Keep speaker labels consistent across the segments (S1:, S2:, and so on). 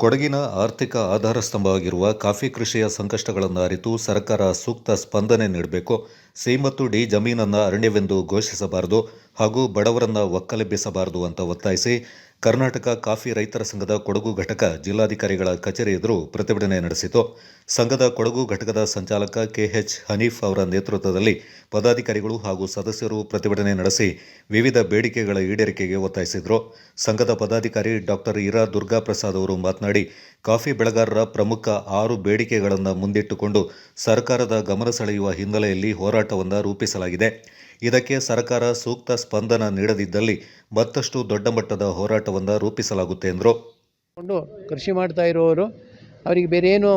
S1: ಕೊಡಗಿನ ಆರ್ಥಿಕ ಆಧಾರ ಸ್ತಂಭವಾಗಿರುವ ಕಾಫಿ ಕೃಷಿಯ ಸಂಕಷ್ಟಗಳನ್ನು ಅರಿತು ಸರ್ಕಾರ ಸೂಕ್ತ ಸ್ಪಂದನೆ ನೀಡಬೇಕು. ಸಿ ಮತ್ತು ಡಿ ಜಮೀನನ್ನು ಅರಣ್ಯವೆಂದು ಘೋಷಿಸಬಾರದು ಹಾಗೂ ಬಡವರನ್ನು ಒಕ್ಕಲೆಬ್ಬಿಸಬಾರದು ಅಂತ ಒತ್ತಾಯಿಸಿ ಕರ್ನಾಟಕ ಕಾಫಿ ರೈತರ ಸಂಘದ ಕೊಡಗು ಘಟಕ ಜಿಲ್ಲಾಧಿಕಾರಿಗಳ ಕಚೇರಿ ಎದುರು ಪ್ರತಿಭಟನೆ ನಡೆಸಿತು. ಸಂಘದ ಕೊಡಗು ಘಟಕದ ಸಂಚಾಲಕ ಕೆಎಚ್ ಹನೀಫ್ ಅವರ ನೇತೃತ್ವದಲ್ಲಿ ಪದಾಧಿಕಾರಿಗಳು ಹಾಗೂ ಸದಸ್ಯರು ಪ್ರತಿಭಟನೆ ನಡೆಸಿ ವಿವಿಧ ಬೇಡಿಕೆಗಳ ಈಡೇರಿಕೆಗೆ ಒತ್ತಾಯಿಸಿದರು. ಸಂಘದ ಪದಾಧಿಕಾರಿ ಡಾಕ್ಟರ್ ಇರಾ ದುರ್ಗಾಪ್ರಸಾದ್ ಅವರು ಮಾತನಾಡಿ, ಕಾಫಿ ಬೆಳೆಗಾರರ ಪ್ರಮುಖ ಆರು ಬೇಡಿಕೆಗಳನ್ನು ಮುಂದಿಟ್ಟುಕೊಂಡು ಸರ್ಕಾರದ ಗಮನ ಸೆಳೆಯುವ ಹಿನ್ನೆಲೆಯಲ್ಲಿ ಹೋರಾಟವನ್ನು ರೂಪಿಸಲಾಗಿದೆ. ಇದಕ್ಕೆ ಸರ್ಕಾರ ಸೂಕ್ತ ಸ್ಪಂದನ ನೀಡದಿದ್ದಲ್ಲಿ ಮತ್ತಷ್ಟು ದೊಡ್ಡ ಮಟ್ಟದ ಹೋರಾಟವನ್ನು ರೂಪಿಸಲಾಗುತ್ತೆ ಎಂದರು.
S2: ಕೃಷಿ ಮಾಡ್ತಾ ಇರುವವರು ಅವರಿಗೆ ಬೇರೆ ಏನು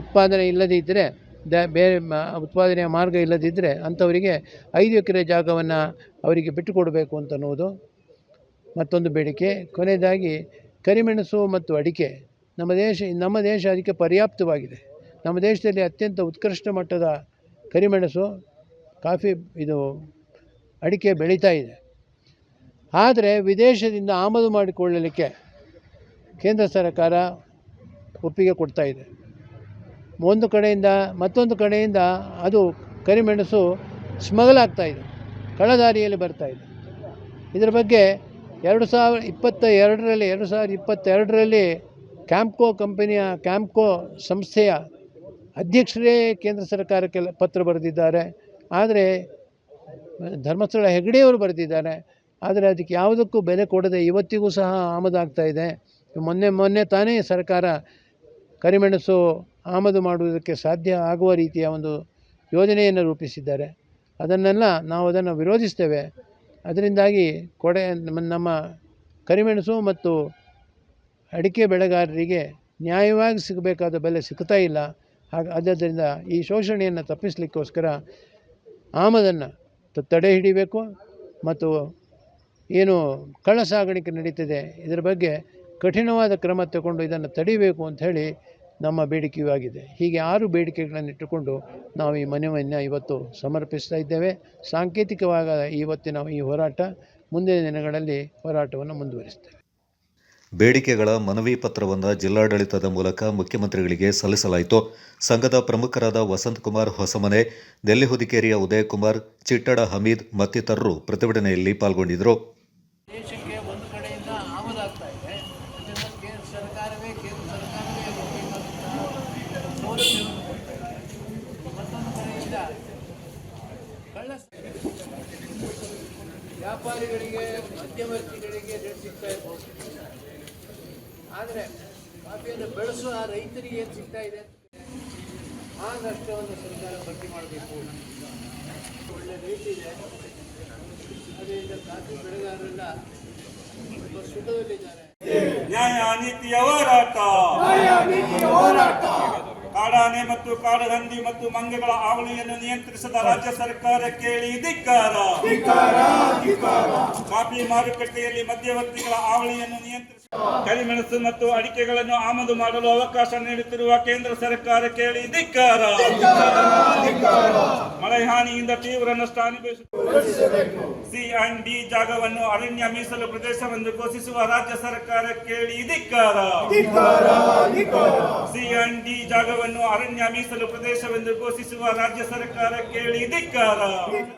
S2: ಉತ್ಪಾದನೆ ಇಲ್ಲದಿದ್ದರೆ ದ, ಬೇರೆ ಉತ್ಪಾದನೆಯ ಮಾರ್ಗ ಇಲ್ಲದಿದ್ದರೆ ಅಂಥವರಿಗೆ ಐದು ಎಕರೆ ಜಾಗವನ್ನು ಅವರಿಗೆ ಬಿಟ್ಟುಕೊಡಬೇಕು ಅಂತನ್ನುವುದು ಮತ್ತೊಂದು ಬೇಡಿಕೆ. ಕೊನೆಯದಾಗಿ ಕರಿಮೆಣಸು ಮತ್ತು ಅಡಿಕೆ ನಮ್ಮ ದೇಶ ನಮ್ಮ ದೇಶ ಅದಕ್ಕೆ ಪರ್ಯಾಪ್ತವಾಗಿದೆ. ನಮ್ಮ ದೇಶದಲ್ಲಿ ಅತ್ಯಂತ ಉತ್ಕೃಷ್ಟ ಮಟ್ಟದ ಕರಿಮೆಣಸು ಕಾಫಿ ಇದು ಅಡಿಕೆ ಬೆಳೀತಾ ಇದೆ. ಆದರೆ ವಿದೇಶದಿಂದ ಆಮದು ಮಾಡಿಕೊಳ್ಳಲಿಕ್ಕೆ ಕೇಂದ್ರ ಸರ್ಕಾರ ಒಪ್ಪಿಗೆ ಕೊಡ್ತಾ ಇದೆ. ಒಂದು ಕಡೆಯಿಂದ ಮತ್ತೊಂದು ಕಡೆಯಿಂದ ಅದು ಕರಿಮೆಣಸು ಸ್ಮಗಲ್ ಇದೆ. ಕಳ್ಳದಾರಿಯಲ್ಲಿ ಬರ್ತಾ ಇದೆ. ಇದರ ಬಗ್ಗೆ ಎರಡು ಸಾವಿರ ಇಪ್ಪತ್ತ ಎರಡರಲ್ಲಿ, ಎರಡು ಸಾವಿರದ ಇಪ್ಪತ್ತೆರಡರಲ್ಲಿ ಕ್ಯಾಂಪ್ಕೋ ಕಂಪನಿಯ ಕ್ಯಾಂಪ್ಕೋ ಸಂಸ್ಥೆಯ ಅಧ್ಯಕ್ಷರೇ ಕೇಂದ್ರ ಸರ್ಕಾರಕ್ಕೆ ಪತ್ರ ಬರೆದಿದ್ದಾರೆ. ಆದರೆ, ಧರ್ಮಸ್ಥಳ ಹೆಗಡೆಯವರು ಬರೆದಿದ್ದಾರೆ ಆದರೆ ಅದಕ್ಕೆ ಯಾವುದಕ್ಕೂ ಬೆಲೆ ಕೊಡದೆ ಇವತ್ತಿಗೂ ಸಹ ಆಮದಾಗ್ತಾ ಇದೆ. ಮೊನ್ನೆ ಮೊನ್ನೆ ತಾನೇ ಸರ್ಕಾರ ಕರಿಮೆಣಸು ಆಮದು ಮಾಡುವುದಕ್ಕೆ ಸಾಧ್ಯ ಆಗುವ ರೀತಿಯ ಒಂದು ಯೋಜನೆಯನ್ನು ರೂಪಿಸಿದ್ದಾರೆ. ಅದನ್ನೆಲ್ಲ ನಾವು ಅದನ್ನು ವಿರೋಧಿಸ್ತೇವೆ. ಅದರಿಂದಾಗಿ ಕೊಡೆ, ನಮ್ಮ ಕರಿಮೆಣಸು ಮತ್ತು ಅಡಿಕೆ ಬೆಳೆಗಾರರಿಗೆ ನ್ಯಾಯವಾಗಿ ಸಿಗಬೇಕಾದ ಬೆಲೆ ಸಿಗ್ತಾ ಇಲ್ಲ. ಹಾಗೆ ಆದ್ದರಿಂದ ಈ ಶೋಷಣೆಯನ್ನು ತಪ್ಪಿಸಲಿಕ್ಕೋಸ್ಕರ ಆಮದನ್ನು ತಡೆ ಹಿಡಿಬೇಕು ಮತ್ತು ಏನು ಕಳ್ಳ ಸಾಗಾಣಿಕೆ ನಡೀತಿದೆ, ಇದರ ಬಗ್ಗೆ ಕಠಿಣವಾದ ಕ್ರಮ ತಗೊಂಡು ಇದನ್ನು ತಡಿಬೇಕು ಅಂತ ಹೇಳಿ ನಮ್ಮ ಬೇಡಿಕೆಯೂ ಆಗಿದೆ ಹೀಗೆ ಆರು ಬೇಡಿಕೆಗಳನ್ನು ಇಟ್ಟುಕೊಂಡು ನಾವು ಈ ಮನವಿಯನ್ನು ಇವತ್ತು ಸಮರ್ಪಿಸ್ತಾ ಇದ್ದೇವೆ. ಸಾಂಕೇತಿಕವಾದ ಇವತ್ತಿನ ಈ ಹೋರಾಟ ಮುಂದಿನ ದಿನಗಳಲ್ಲಿ ಹೋರಾಟವನ್ನು ಮುಂದುವರಿಸ್ತೇವೆ
S1: ಬೇಡಿಕೆಗಳ ಮನವಿ ಪತ್ರವನ್ನು ಜಿಲ್ಲಾಡಳಿತದ ಮೂಲಕ ಮುಖ್ಯಮಂತ್ರಿಗಳಿಗೆ ಸಲ್ಲಿಸಲಾಯಿತು. ಸಂಘದ ಪ್ರಮುಖರಾದ ವಸಂತಕುಮಾರ್ ಹೊಸಮನೆ ನೆಲ್ಲಿಹುದಿಕೇರಿಯ ಉದಯಕುಮಾರ್, ಚಿಟ್ಟಡ ಹಮೀದ್ ಮತ್ತಿತರರು ಪ್ರತಿಭಟನೆಯಲ್ಲಿ ಪಾಲ್ಗೊಂಡಿದ್ದರು.
S2: ವ್ಯಾಪಾರಿಗಳಿಗೆ, ಮಧ್ಯವರ್ತಿಗಳಿಗೆ ರೇಟ್ ಸಿಗ್ತಾ ಇರ್ಬೋದು ಆದರೆ ಕಾಫಿಯನ್ನು ಬೆಳೆಸುವ ರೈತರಿಗೆ ಏನು ಸಿಗ್ತಾ ಇದೆ? ಆ ನಷ್ಟವನ್ನು ಸರ್ಕಾರ ಭರ್ತಿ ಮಾಡಬೇಕು. ಒಳ್ಳೆ ರೀತಿ ಇದೆ. ಅದರಿಂದ ಕಾಫಿ ಬೆಳೆಗಾರರೆಲ್ಲ ತುಂಬ ಸುಖದಲ್ಲಿದ್ದಾರೆ
S3: ನ್ಯಾಯ ನೀತಿಯ ಹೋರಾಟ. ಕಾಡಾನೆ ಮತ್ತು ಕಾಡಹಂದಿ ಮತ್ತು ಮಂಗಗಳ ಆವಳಿಯನ್ನು ನಿಯಂತ್ರಿಸದ ರಾಜ್ಯ ಸರ್ಕಾರ ಕೇಳಿ ಧಿಕ್ಕಾರ. ಕಾಫಿ ಮಾರುಕಟ್ಟೆಯಲ್ಲಿ ಮಧ್ಯವರ್ತಿಗಳ ಆವಳಿಯನ್ನು ನಿಯಂತ್ರಿಸ ಕರಿಮೆಣಸು ಮತ್ತು ಅಡಿಕೆಗಳನ್ನು ಆಮದು ಮಾಡಲು ಅವಕಾಶ ನೀಡುತ್ತಿರುವ ಕೇಂದ್ರ ಸರ್ಕಾರ ಕೇಳಿ ಧಿಕ್ಕಾರ. ಮಳೆ ಹಾನಿಯಿಂದ ತೀವ್ರ ನಷ್ಟ ಅನುಭವಿಸುತ್ತಿದೆ ಸಿ ಅಂಡ್ ಡಿ ಜಾಗವನ್ನು ಅರಣ್ಯ ಮೀಸಲು ಪ್ರದೇಶವೆಂದು ಘೋಷಿಸುವ ರಾಜ್ಯ ಸರ್ಕಾರ ಕೇಳಿ ಧಿಕ್ಕಾರ. ಸಿ ಅಂಡ್ ಡಿ ಜಾಗವನ್ನು ಅರಣ್ಯ ಮೀಸಲು ಪ್ರದೇಶವೆಂದು ಘೋಷಿಸುವ ರಾಜ್ಯ ಸರ್ಕಾರ ಕೇಳಿ ಧಿಕ್ಕಾರ.